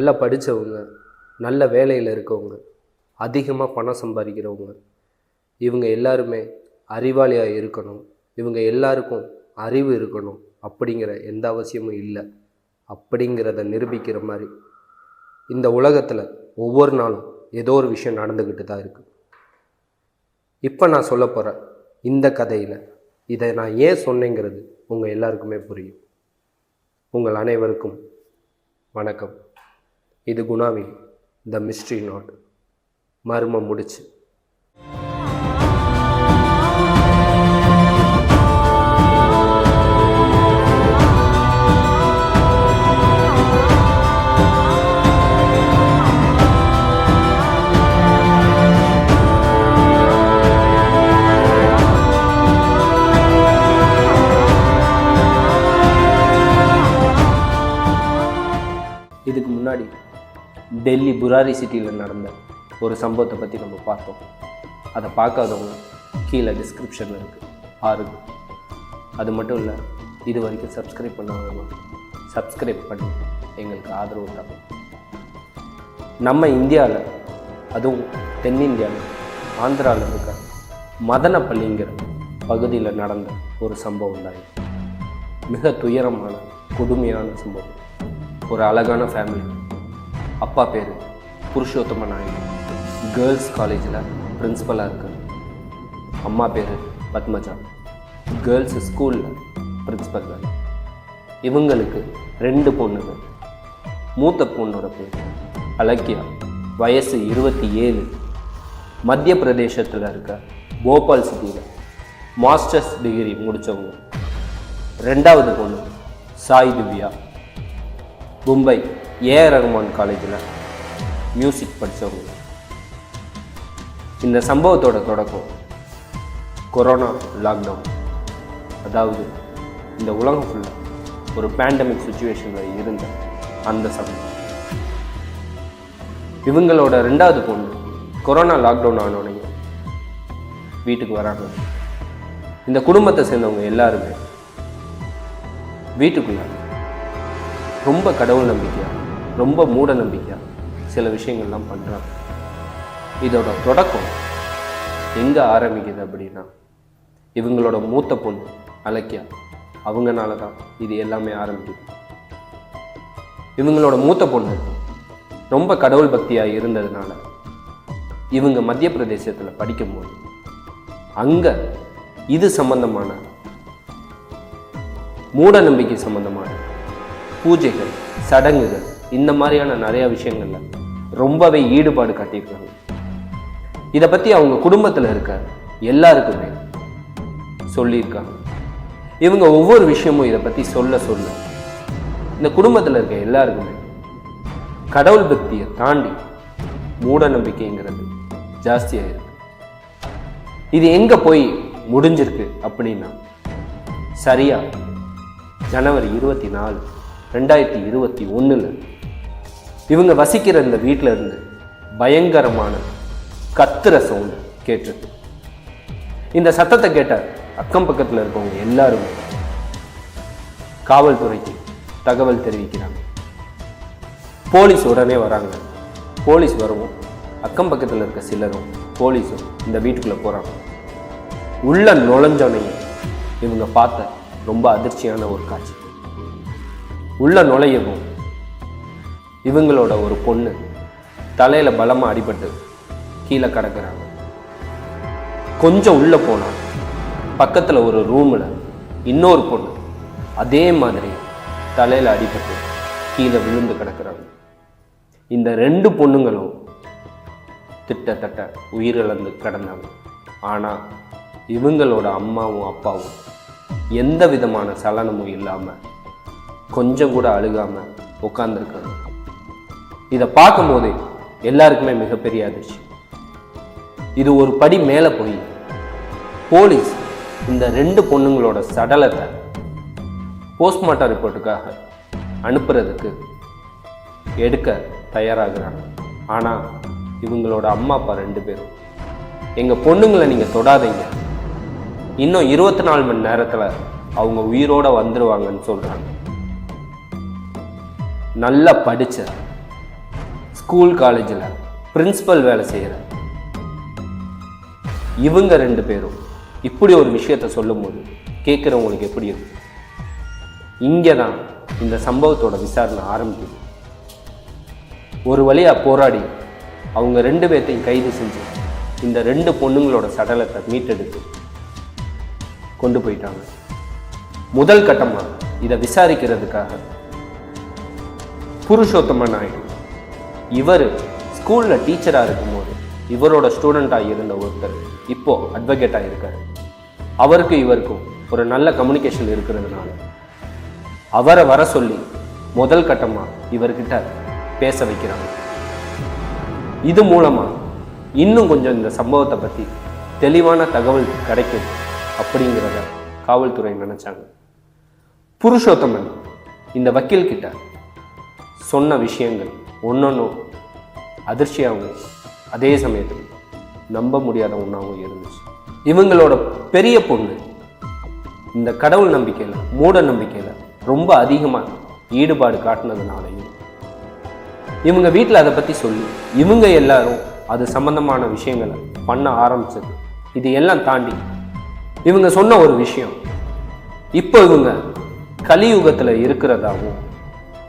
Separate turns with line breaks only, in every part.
நல்லா படித்தவங்க நல்ல வேலையில் இருக்கவங்க அதிகமாக பணம் சம்பாதிக்கிறவங்க இவங்க எல்லாருமே அறிவாளியாக இருக்கணும். இவங்க எல்லாருக்கும் அறிவு இருக்கணும். அப்படிங்கிற எந்த அவசியமும் இல்லை. அப்படிங்கிறத நிரூபிக்கிற மாதிரி இந்த உலகத்தில் ஒவ்வொரு நாளும் ஏதோ ஒரு விஷயம் நடந்துக்கிட்டு தான் இருக்குது இப்போ நான் சொல்ல போகிறேன் இந்த கதையில் இதை நான் ஏன் சொன்னேங்கிறது உங்கள் எல்லாருக்குமே புரியும். உங்கள் அனைவருக்கும் வணக்கம். இது குணாவின் த மிஸ்ட்ரி நாட் மர்மம் முடிச்சு. டெல்லி புராரி சிட்டியில் நடந்த ஒரு சம்பவத்தை பற்றி நம்ம பார்த்தோம். அதை பார்க்காதவங்க கீழே டிஸ்கிரிப்ஷனில் இருக்குது பாருங்க. அது மட்டும் இல்லை இது வரைக்கும் சப்ஸ்கிரைப் பண்ணவங்க சப்ஸ்கிரைப் பண்ணி எங்களுக்கு ஆதரவு தரும் நம்ம இந்தியாவில் அதுவும் தென்னிந்தியாவில் ஆந்திராவில் இருக்க மதனப்பள்ளிங்கிற பகுதியில் நடந்த ஒரு சம்பவம் தான் மிக துயரமான கொடுமையான சம்பவம். ஒரு அழகான ஃபேமிலி அப்பா பேர் புருஷோத்தம நாயகி கேர்ள்ஸ் காலேஜில் பிரின்ஸிபலாக இருக்கு அம்மா பேர் பத்மஜா. கேர்ள்ஸ் ஸ்கூலில் பிரின்ஸிபல் வேலை. இவங்களுக்கு ரெண்டு பொண்ணுங்க. மூத்த பொண்ணோட பேர் அலக்கியா வயசு இருபத்தி ஏழு மத்திய பிரதேசத்தில் இருக்க போபால் சிட்டியில் மாஸ்டர்ஸ் டிகிரி முடித்தவங்க ரெண்டாவது பொண்ணு சாய் திவ்யா. மும்பை ஏஆர் ரகுமான் காலேஜில் மியூசிக் படித்தவங்க. இந்த சம்பவத்தோட தொடக்கம் கொரோனா லாக்டவுன் அதாவது இந்த உலகம் ஃபுல்லாக ஒரு பேண்டமிக் சுச்சுவேஷனில் இருந்த அந்த சமயம் இவங்களோட ரெண்டாவது பொண்ணு கொரோனா லாக்டவுன் ஆனோடனே வீட்டுக்கு வராங்க. இந்த குடும்பத்தை சேர்ந்தவங்க எல்லாருமே வீட்டுக்குள்ள ரொம்ப கடவுள் நம்பிக்கையாக ரொம்ப மூட நம்பிக்கையாக சில விஷயங்கள்லாம் பண்ணுறாங்க இதோட தொடக்கம் எங்கே ஆரம்பிக்குது அப்படின்னா இவங்களோட மூத்த பொண்ணு அலக்கியா அவங்கனால தான் இது எல்லாமே ஆரம்பிக்குது. இவங்களோட மூத்த பொண்ணு ரொம்ப கடவுள் பக்தியாக இருந்ததுனால இவங்க மத்திய பிரதேசத்தில் படிக்கும்போது அங்கே இது சம்பந்தமான மூட நம்பிக்கை சம்பந்தமான பூஜைகள் சடங்குகள் இந்த மாதிரியான நிறைய விஷயங்கள்ல ரொம்பவே ஈடுபாடு காட்டியிருக்காங்க. இதை பற்றி அவங்க குடும்பத்தில் இருக்க எல்லாருக்குமே சொல்லியிருக்காங்க. இவங்க ஒவ்வொரு விஷயமும் இதை பற்றி சொல்ல சொல்ல இந்த குடும்பத்தில் இருக்க எல்லாருக்குமே கடவுள் பக்தியை தாண்டி மூட நம்பிக்கைங்கிறது ஜாஸ்தியாக இருக்கு. இது எங்கே போய் முடிஞ்சிருக்கு அப்படின்னா சரியா ஜனவரி இருபத்தி நாலு ரெண்டாயிரத்தி இருபத்தி ஒன்றில் இவங்க வசிக்கிற இந்த வீட்டில் இருந்து பயங்கரமான கத்துற சவுண்டு கேட்டிருக்கு. இந்த சத்தத்தை கேட்ட அக்கம் பக்கத்தில் இருக்கவங்க எல்லாருமே காவல்துறைக்கு தகவல் தெரிவிக்கிறாங்க. போலீஸ் உடனே வராங்க. போலீஸ் வருவோம். அக்கம் பக்கத்தில் இருக்க சிலரும் போலீஸும் இந்த வீட்டுக்குள்ளே போகிறாங்க உள்ள நுழைஞ்சோனையும் இவங்க பார்த்த ரொம்ப அதிர்ச்சியான ஒரு காட்சி. உள்ள நுழையவும். இவங்களோட ஒரு பொண்ணு தலையில் பலமாக அடிபட்டு கீழே கிடக்குறாங்க. கொஞ்சம் உள்ளே போனால் பக்கத்தில் ஒரு ரூமில் இன்னொரு பொண்ணு அதே மாதிரி தலையில் அடிபட்டு கீழே விழுந்து கிடக்குறாங்க. இந்த ரெண்டு பொண்ணுங்களும் திட்டத்தட்ட உயிரிழந்து கிடந்தாங்க. ஆனால் இவங்களோட அம்மாவும் அப்பாவும் எந்த விதமான சலனமும் இல்லாமல் கொஞ்சம் கூட அழுகாமல் உட்காந்துருக்காங்க இதை பார்க்கும்போது எல்லாருக்குமே மிகப்பெரிய அதிர்ச்சி. இது ஒரு படி மேலே போய் போலீஸ் இந்த ரெண்டு பொண்ணுங்களோட சடலத்தை போஸ்ட்மார்ட்டம் ரிப்போர்ட்டுக்காக அனுப்புறதுக்கு எடுக்க தயாராகிறாங்க. ஆனால் இவங்களோட அம்மா அப்பா ரெண்டு பேரும். எங்கள் பொண்ணுங்களை நீங்கள் தொடாதீங்க. இன்னும் இருபத்தி நாலு மணி நேரத்தில் அவங்க உயிரோட வந்துடுவாங்கன்னு சொல்கிறாங்க நல்லா படித்த ஸ்கூல் காலேஜில் பிரின்சிபல் வேலை செய்கிற இவங்க ரெண்டு பேரும் இப்படி ஒரு விஷயத்த சொல்லும்போது கேட்குறவங்களுக்கு எப்படி இருக்கும்? இங்கே தான் இந்த சம்பவத்தோட விசாரணை ஆரம்பிக்குது. ஒரு வழியாக போராடி அவங்க ரெண்டு பேர்த்தையும் கைது செஞ்சு இந்த ரெண்டு பொண்ணுங்களோட சடலத்தை மீட்டெடுத்து கொண்டு போயிட்டாங்க. முதல் கட்டமாக இதை விசாரிக்கிறதுக்காக புருஷோத்தமன் நாயுடு. இவர் ஸ்கூலில் டீச்சராக இருக்கும்போது இவரோட ஸ்டூடெண்ட்டாக இருந்த ஒருத்தர் இப்போ அட்வொகேட்டாக இருக்கார். அவருக்கு இவருக்கும் ஒரு நல்ல கம்யூனிகேஷன் இருக்கிறதுனால அவரை வர சொல்லி முதல் கட்டமாக இவர்கிட்ட பேச வைக்கிறாங்க. இது மூலமாக இன்னும் கொஞ்சம் இந்த சம்பவத்தை பற்றி தெளிவான தகவல் கிடைக்கும் அப்படிங்கிறத காவல்துறை நினச்சாங்க. புருஷோத்தமன் இந்த வக்கீல் கிட்ட சொன்ன விஷயங்கள் ஒன்றொன்றும் அதிர்ச்சியாகவும் அதே சமயத்தில் நம்ப முடியாத ஒன்றாகவும் இருந்துச்சு. இவங்களோட பெரிய பொண்ணு இந்த கடவுள் நம்பிக்கையில் மூட நம்பிக்கையில் ரொம்ப அதிகமாக ஈடுபாடு காட்டினதுனாலையும் இவங்க வீட்டில் அதை பற்றி சொல்லி இவங்க எல்லாரும் அது சம்பந்தமான விஷயங்களை பண்ண ஆரம்பிச்சது. இது எல்லாம் தாண்டி இவங்க சொன்ன ஒரு விஷயம் இப்போ இவங்க கலியுகத்தில் இருக்கிறதாகவும்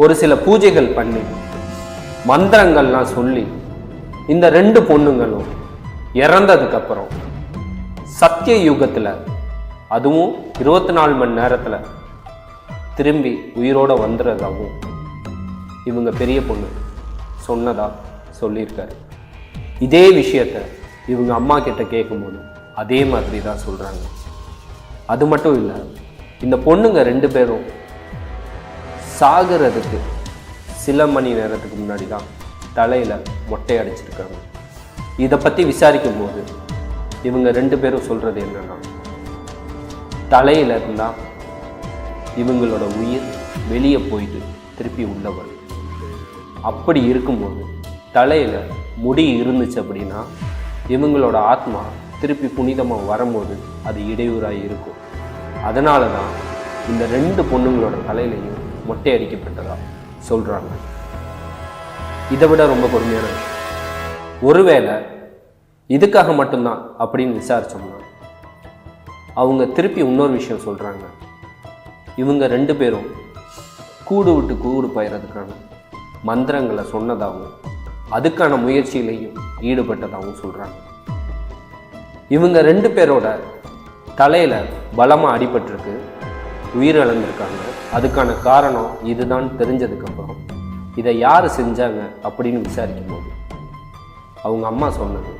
ஒரு சில பூஜைகள் பண்ணி மந்திரங்கள்லாம் சொல்லி இந்த ரெண்டு பொண்ணுங்களும் இறந்ததுக்கப்புறம் சத்திய யுகத்தில் அதுவும் இருபத்தி நாலு மணி நேரத்தில் திரும்பி உயிரோட வந்துடுறதாகவும் இவங்க பெரிய பொண்ணு சொன்னதா சொல்லியிருக்காரு. இதே விஷயத்த இவங்க அம்மா கிட்ட கேட்கும்போது அதே மாதிரி தான் சொல்கிறாங்க அது மட்டும் இல்லை இந்த பொண்ணுங்க ரெண்டு பேரும் சாகிறதுக்கு சில மணி நேரத்துக்கு முன்னாடி தான் தலையில் மொட்டை அடிச்சிருக்காங்க. இதை பற்றி விசாரிக்கும் போது இவங்க ரெண்டு பேரும் சொல்கிறது என்னன்னா தலையில் இருந்தால் இவங்களோட உயிர் வெளியே போயிட்டு திருப்பி உள்ள வரும். அப்படி இருக்கும்போது தலையில் முடி இருந்துச்சு அப்படின்னா இவங்களோட ஆத்மா திருப்பி புனிதமாக வரும்போது அது இடையூறாக இருக்கும். அதனால தான் இந்த ரெண்டு பொண்ணுங்களோட தலையிலையும் மொட்டை அடிக்கப்பட்டதா சொல்கிறாங்க இதை விட ரொம்ப கொடுமையான விஷயம். ஒருவேளை இதுக்காக மட்டும்தான் அப்படின்னு விசாரிச்சோம்னா அவங்க திருப்பி இன்னொரு விஷயம் சொல்கிறாங்க இவங்க ரெண்டு பேரும் கூடு விட்டு கூடு பயிறதுக்கான மந்திரங்களை சொன்னதாகவும் அதுக்கான முயற்சியிலையும் ஈடுபட்டதாகவும் சொல்கிறாங்க இவங்க ரெண்டு பேரோட தலையில் பலமாக அடிபட்டிருக்கு. உயிரிழந்திருக்காங்க. அதுக்கான காரணம் இதுதான் தெரிஞ்சதுக்கப்புறம் இதை யார் செஞ்சாங்க அப்படின்னு விசாரிக்கும் போது அவங்க அம்மா சொன்னது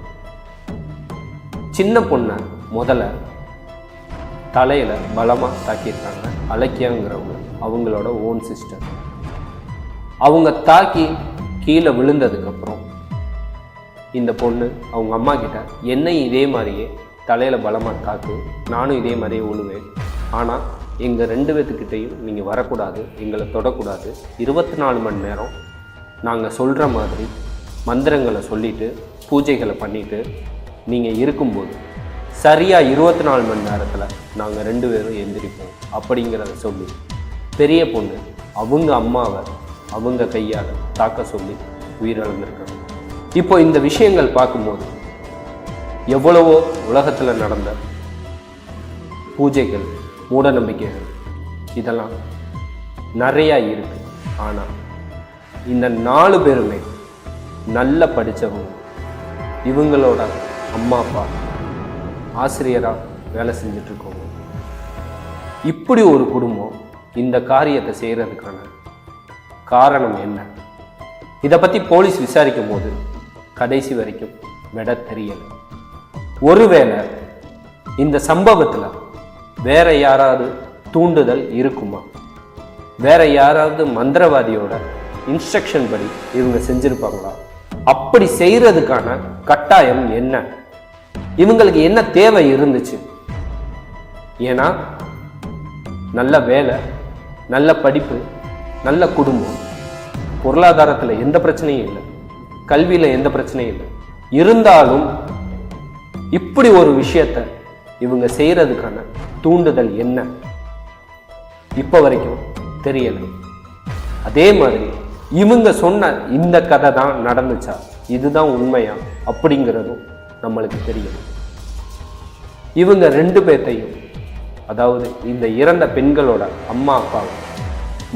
சின்ன பொண்ணை முதல்ல தலையில் பலமாக தாக்கியிருக்காங்க அலக்கியாங்கிறவங்க அவங்களோட ஓன் சிஸ்டர் அவங்க தாக்கி கீழே விழுந்ததுக்கப்புறம் இந்த பொண்ணு அவங்க அம்மா கிட்ட என்னையும் இதே மாதிரியே தலையில் பலமாக தாக்கு நானும் இதே மாதிரியே விழுவேன் ஆனால் எங்கள் ரெண்டு பேத்துக்கிட்டேயும் நீங்கள் வரக்கூடாது எங்களை தொடக்கூடாது. இருபத்தி நாலு மணி நேரம் நாங்கள் சொல்கிற மாதிரி மந்திரங்களை சொல்லிட்டு பூஜைகளை பண்ணிட்டு நீங்கள் இருக்கும்போது சரியாக இருபத்தி நாலு மணி நேரத்தில் நாங்கள் ரெண்டு பேரும் எந்திரிப்போம் அப்படிங்கிறத சொல்லி பெரிய பொண்ணு அவங்க அம்மாவை அவங்க கையால் தாக்க சொல்லி உயிரிழந்திருக்காங்க. இப்போ இந்த விஷயங்கள் பார்க்கும்போது எவ்வளவோ உலகத்தில் நடந்த பூஜைகள் மூட நம்பிக்கைகள் இதெல்லாம் நிறையா இருக்கு. ஆனால் இந்த நாலு பேருமே நல்ல படித்தவங்க இவங்களோட அம்மா அப்பா ஆசிரியராக வேலை செஞ்சுட்டு இப்படி ஒரு குடும்பம் இந்த காரியத்தை செய்கிறதுக்கான காரணம் என்ன? இதை பற்றி போலீஸ் விசாரிக்கும் போது கடைசி வரைக்கும் விட தெரியல. ஒருவேளை இந்த சம்பவத்தில் வேற யாராவது தூண்டுதல் இருக்குமா? வேற யாராவது மந்திரவாதியோட இன்ஸ்ட்ரக்ஷன் படி இவங்க செஞ்சிருப்பாங்களா? அப்படி செய்யறதுக்கான கட்டாயம் என்ன? இவங்களுக்கு என்ன தேவை இருந்துச்சு? ஏன்னா நல்ல வேலை நல்ல படிப்பு நல்ல குடும்பம். பொருளாதாரத்தில் எந்த பிரச்சனையும் இல்லை. கல்வியில் எந்த பிரச்சனையும் இல்லை. இருந்தாலும் இப்படி ஒரு விஷயத்தை இவங்க செய்யறதுக்கான தூண்டுதல் என்ன? இப்போ வரைக்கும் தெரியலை. அதே மாதிரி இவங்க சொன்ன இந்த கதை தான் நடந்துச்சா? இதுதான் உண்மையா? அப்படிங்கிறதும் நம்மளுக்கு தெரியும். இவங்க ரெண்டு பேர்த்தையும் அதாவது இந்த இறந்த பெண்களோட அம்மா அப்பா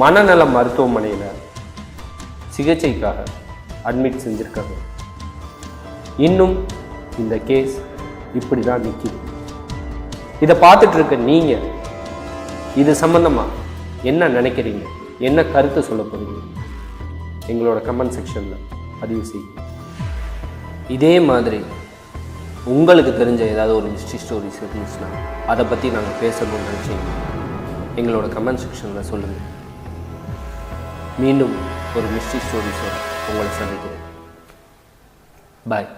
மனநல மருத்துவமனையில் சிகிச்சைக்காக அட்மிட் செஞ்சுருக்காங்க. இன்னும் இந்த கேஸ் இப்படி தான் நிற்கிது இதை பார்த்துட்டு இருக்க நீங்கள் இது சம்பந்தமா என்ன நினைக்கிறீங்க? என்ன கருத்து சொல்ல போகிறீங்க எங்களோட கமெண்ட் செக்ஷனில் பதிவு செய்யுங்க. இதே மாதிரி உங்களுக்கு தெரிஞ்ச ஏதாவது ஒரு ஹிஸ்ட்ரி ஸ்டோரிஸ் இருந்துச்சுன்னா அதை பற்றி நாங்கள் பேசணும்னு நினச்சிங்க எங்களோட கமெண்ட் செக்ஷனில் சொல்லுங்கள் மீண்டும் ஒரு மிஸ்ட்ரி ஸ்டோரிஸை உங்களை சந்திக்கிறேன். பாய்